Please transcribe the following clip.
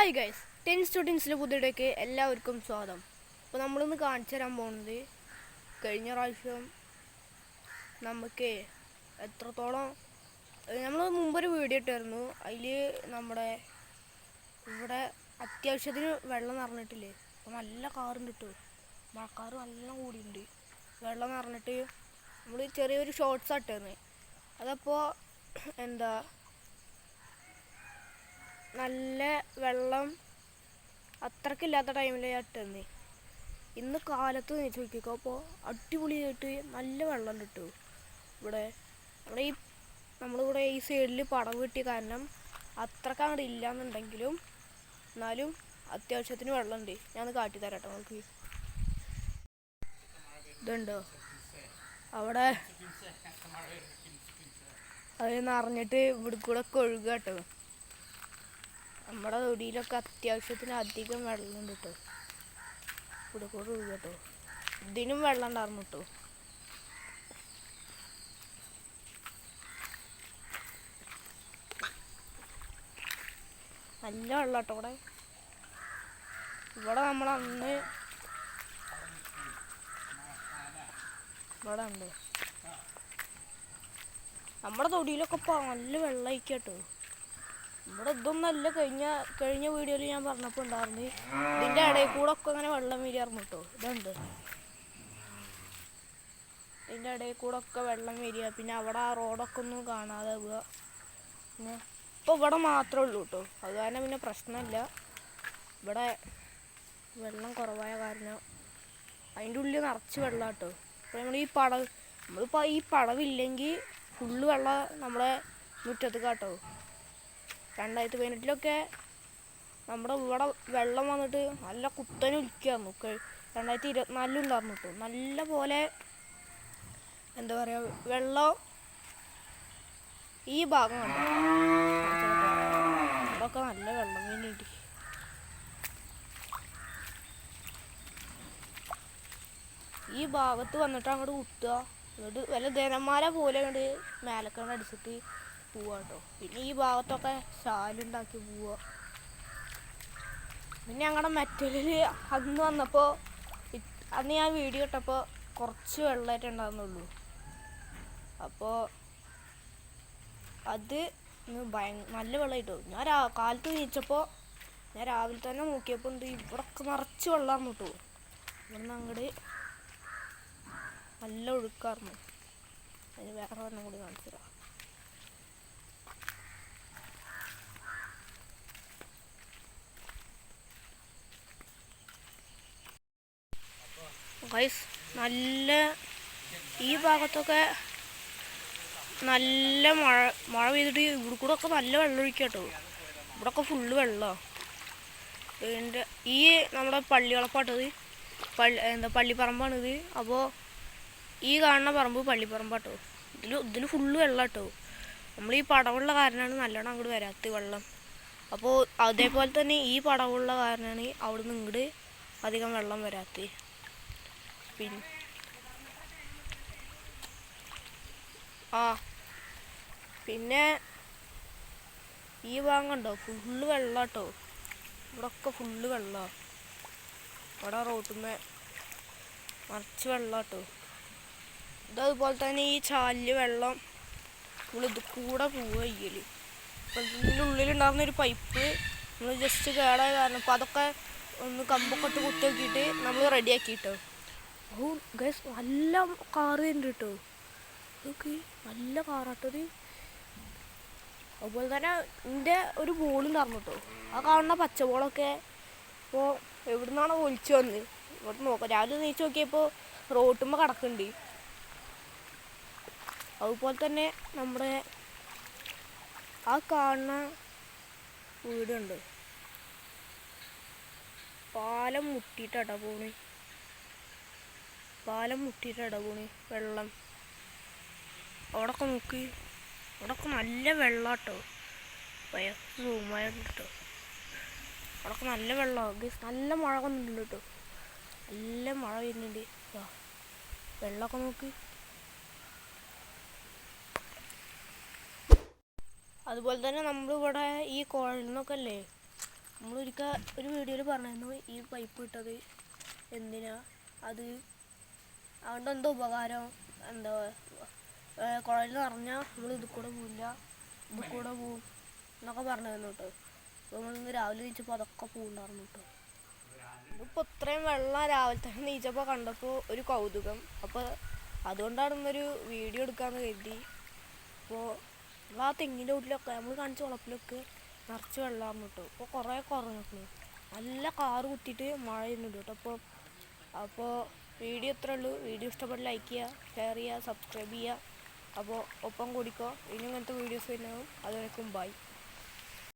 Hi guys ten സ്റ്റുഡൻസിന്റെ പുതിയടേക്ക് എല്ലാവർക്കും സ്വാഗതം. അപ്പോൾ നമ്മളിന്ന് കാണിച്ചു തരാൻ പോകുന്നത് കഴിഞ്ഞ പ്രാവശ്യം നമുക്ക് എത്രത്തോളം നമ്മൾ മുമ്പൊരു വീഡിയോ ഇട്ടായിരുന്നു അതിൽ നമ്മുടെ ഇവിടെ അത്യാവശ്യത്തിന് വെള്ളം നിറഞ്ഞിട്ടില്ലേ? അപ്പോൾ നല്ല കാറുണ്ട് കിട്ടും മഴക്കാറ് നല്ല കൂടിയുണ്ട് വെള്ളം നിറഞ്ഞിട്ട് നമ്മൾ ചെറിയൊരു ഷോർട്ട്സ് ഇട്ടായിരുന്നു അതപ്പോൾ എന്താ നല്ല വെള്ളം അത്രക്കില്ലാത്ത ടൈമിൽ ഇട്ടെന്ന്. ഇന്ന് കാലത്ത് നീച്ച് നോക്കിക്കോ അപ്പോൾ അടിപൊളിയായിട്ട് നല്ല വെള്ളം കിട്ടും ഇവിടെ. നമ്മുടെ ഈ നമ്മളിവിടെ ഈ സൈഡിൽ പടവ് കിട്ടിയ കാരണം അത്രയ്ക്ക് അങ്ങോട്ട് ഇല്ലാന്നുണ്ടെങ്കിലും എന്നാലും അത്യാവശ്യത്തിന് വെള്ളമുണ്ട് ഞാൻ കാട്ടി തരാട്ടോ നമുക്ക് ഇതുണ്ടോ? അവിടെ അത് നിറഞ്ഞിട്ട് ഇവിടെ കൂടെ ഒക്കെ കേട്ടോ നമ്മുടെ തൊടിയിലൊക്കെ അത്യാവശ്യത്തിന് അധികം വെള്ളം കിട്ടും ഇവിടെ കൂടെ ഒഴുകുക കേട്ടോ. ഇതിനും വെള്ളം ഉണ്ടായിരുന്നു കേട്ടോ നല്ല വെള്ളം കേട്ടോ ഇവിടെ. ഇവിടെ നമ്മൾ അന്ന് ഇവിടെ ഉണ്ട് നമ്മുടെ തൊടിയിലൊക്കെ നല്ല വെള്ളം കേട്ടോ. ഇവിടെ ഇതൊന്നല്ല കഴിഞ്ഞ കഴിഞ്ഞ വീഡിയോയിൽ ഞാൻ പറഞ്ഞപ്പോൾ ഉണ്ടായിരുന്നു. ഇതിന്റെ ഇടയിൽ കൂടെ ഒക്കെ അങ്ങനെ വെള്ളം വീരിയാർന്നു കേട്ടോ. ഇതുണ്ട്. ഇതിന്റെ ഇടയിൽ കൂടെ ഒക്കെ വെള്ളം വരിക. പിന്നെ അവിടെ ആ റോഡൊക്കെ ഒന്നും കാണാതെ പോവുക. പിന്നെ ഇപ്പോൾ ഇവിടെ മാത്രമേ ഉള്ളൂ കേട്ടോ. അത് കാരണം പിന്നെ പ്രശ്നമില്ല. ഇവിടെ വെള്ളം കുറവായ കാരണം അതിന്റെ ഉള്ളിൽ നിറച്ച് വെള്ളം കേട്ടോ. അപ്പോൾ നമ്മൾ ഈ പടവ് നമ്മളിപ്പോൾ ഈ പടവില്ലെങ്കിൽ ഫുള്ള് വെള്ളം നമ്മളെ മുറ്റത്ത് കാട്ടോ. രണ്ടായിരത്തി പതിനെട്ടിലൊക്കെ നമ്മുടെ ഇവിടെ വെള്ളം വന്നിട്ട് നല്ല കുത്തനെ ഒലിക്കായിരുന്നു രണ്ടായിരത്തി ഇരുപത്തിനാലിൽ ഉണ്ടായിരുന്നു കേട്ടോ നല്ല പോലെ എന്താ പറയുക വെള്ളം ഈ ഭാഗം കണ്ടോ? ഇവിടെയൊക്കെ നല്ല വെള്ളം വേണ്ടി ഈ ഭാഗത്ത് വന്നിട്ട് അങ്ങോട്ട് കുത്തുക. എന്നിട്ട് വല്ല ധനന്മാരെ പോലെ അങ്ങോട്ട് മേലക്കണ്ട് അടിച്ചിട്ട് പോവുക കേട്ടോ പിന്നെ ഈ ഭാഗത്തൊക്കെ ശാലുണ്ടാക്കി പോവുക പിന്നെ ഞങ്ങളുടെ മെറ്റലിൽ അന്ന് വന്നപ്പോൾ അന്ന് ഞാൻ വീഡിയോ ഇട്ടപ്പോൾ കുറച്ച് വെള്ളമായിട്ട് ഉണ്ടാകുന്നുള്ളൂ അപ്പോൾ അത് ഭയ നല്ല വെള്ളമായിട്ടോ ഞാൻ രാ കാലത്ത് നീച്ചപ്പോൾ ഞാൻ രാവിലെ തന്നെ നോക്കിയപ്പോൾ എന്ത് ഇവിടൊക്കെ നിറച്ച് വെള്ളമാണ് കേട്ടോ ഇവിടുന്ന് അങ്ങോട്ട് നല്ല ഒഴുക്കായിരുന്നു അതിന് വേറെ ഒരെണ്ണം കൂടി കാണിച്ചു തരാം. ഗൈസ് നല്ല ഈ ഭാഗത്തൊക്കെ നല്ല മഴ മഴ പെയ്തിട്ട് ഇവിടെ കൂടെ ഒക്കെ നല്ല വെള്ളം ഒഴിക്കുക കേട്ടോ ഇവിടെ ഒക്കെ ഫുള്ള് വെള്ളമാണ് ഈ നമ്മുടെ പള്ളികളപ്പാട്ടത് പള്ളി എന്താ പള്ളിപ്പറമ്പാണിത്. അപ്പോൾ ഈ കാണുന്ന പറമ്പ് പള്ളിപ്പറമ്പാട്ടോ. ഇതിൽ ഇതിൽ ഫുള്ള് വെള്ളം കേട്ടോ നമ്മൾ ഈ പടവുള്ള കാരനാണ് നല്ലോണം അങ്ങോട്ട് വരാത്ത വെള്ളം. അപ്പോൾ അതേപോലെ തന്നെ ഈ പടവുള്ള കാരനാണ് അവിടെ നിന്ന് ഇങ്ങോട്ട് അധികം വെള്ളം വരാത്തത്. പിന്നെ ആ പിന്നെ ഈ ഭാഗമുണ്ടോ? ഫുള്ള് വെള്ളം കേട്ടോ ഇവിടെ ഒക്കെ ഫുള്ള് വെള്ളമാണ് ഇവിടെ റോട്ടുമ്മേ മറിച്ച് വെള്ളം കേട്ടോ ഇതതുപോലെ തന്നെ ഈ ചാലിൽ വെള്ളം നമ്മൾ ഇത് കൂടെ പോവുക ചെയ്യൽ അപ്പം ഇതിന്റെ ഉള്ളിലുണ്ടാകുന്ന ഒരു പൈപ്പ് നമ്മൾ ജസ്റ്റ് കേടായ കാരണം. അപ്പോൾ അതൊക്കെ ഒന്ന് കമ്പൊക്കെ ഇട്ട് കുത്തി നോക്കിയിട്ട് നമ്മൾ റെഡിയാക്കി കേട്ടോ ഓ ഗൈസ് നല്ല കാറ് ഉണ്ട് കേട്ടോ നോക്കി നല്ല കാറാട്ടത്. അതുപോലെ തന്നെ എന്റെ ഒരു ബോളുണ്ടായിരുന്നു കേട്ടോ ആ കാണുന്ന പച്ച ബോളൊക്കെ ഇപ്പോൾ എവിടെ നിന്നാണോ ഒലിച്ചു വന്ന്. ഇവിടെ നോക്കാം. രാവിലെ നീച്ച് നോക്കിയപ്പോൾ റോട്ടുമ്പോൾ കിടക്കുന്നുണ്ട്. അതുപോലെ തന്നെ നമ്മുടെ ആ കാണുന്ന വീടുണ്ട്. പാലം മുട്ടിയിട്ടാ പോണി. പാലം മുട്ടിയിട്ടാ പോണി വെള്ളം. അവിടൊക്കെ നോക്കി. അവിടൊക്കെ നല്ല വെള്ളം കേട്ടോ കേട്ടോ അവിടൊക്കെ നല്ല വെള്ളമാണ് നല്ല മഴ വന്നിട്ടുണ്ട് കേട്ടോ നല്ല മഴ വരുന്നുണ്ട്. വെള്ളമൊക്കെ നോക്കി. അതുപോലെ തന്നെ നമ്മളിവിടെ ഈ കുഴൽ നിന്നൊക്കെ അല്ലേ നമ്മളൊരിക്കൽ ഒരു വീഡിയോയിൽ പറഞ്ഞിരുന്നു ഈ പൈപ്പ് ഇട്ടത്. എന്തിനാ? അത് അതുകൊണ്ട് എന്തോ ഉപകാരം? എന്താ കുഴൽ നിറഞ്ഞാൽ നമ്മൾ ഇത് കൂടെ പോവില്ല. ഇത് കൂടെ പോവും എന്നൊക്കെ പറഞ്ഞിരുന്നു കേട്ടോ. അപ്പോൾ നമ്മളിന്ന് രാവിലെ നീച്ചപ്പോൾ അതൊക്കെ പോകുന്നുണ്ടായിരുന്നു കേട്ടോ. ഇപ്പോൾ ഇത്രയും വെള്ളം രാവിലെ തന്നെ നീച്ചപ്പോൾ കണ്ടപ്പോൾ ഒരു കൗതുകം. അപ്പോൾ അതുകൊണ്ടാണ് ഇന്നൊരു വീഡിയോ എടുക്കാമെന്ന് കരുതി. അപ്പോൾ ആ തെങ്ങിന്റെ വീട്ടിലൊക്കെ നമ്മൾ കാണിച്ച വളപ്പിലൊക്കെ നിറച്ച് വെള്ളമായിരുന്നു കേട്ടോ. അപ്പോൾ കുറേ കുറഞ്ഞിട്ടുണ്ട് നല്ല കാറ് കുത്തിയിട്ട് മഴ ചെയ്യുന്നുണ്ട് കേട്ടോ. അപ്പോൾ അപ്പോൾ വീഡിയോ ഇത്രേ ഉള്ളൂ. വീഡിയോ ഇഷ്ടപ്പെട്ട് ലൈക്ക് ചെയ്യുക ഷെയർ ചെയ്യുക സബ്സ്ക്രൈബ് ചെയ്യുക. അപ്പോൾ ഒപ്പം കൂടിക്കോ. ഇനി ഇങ്ങനത്തെ വീഡിയോസ് വരുന്നതും അതുവരെക്കും ബൈ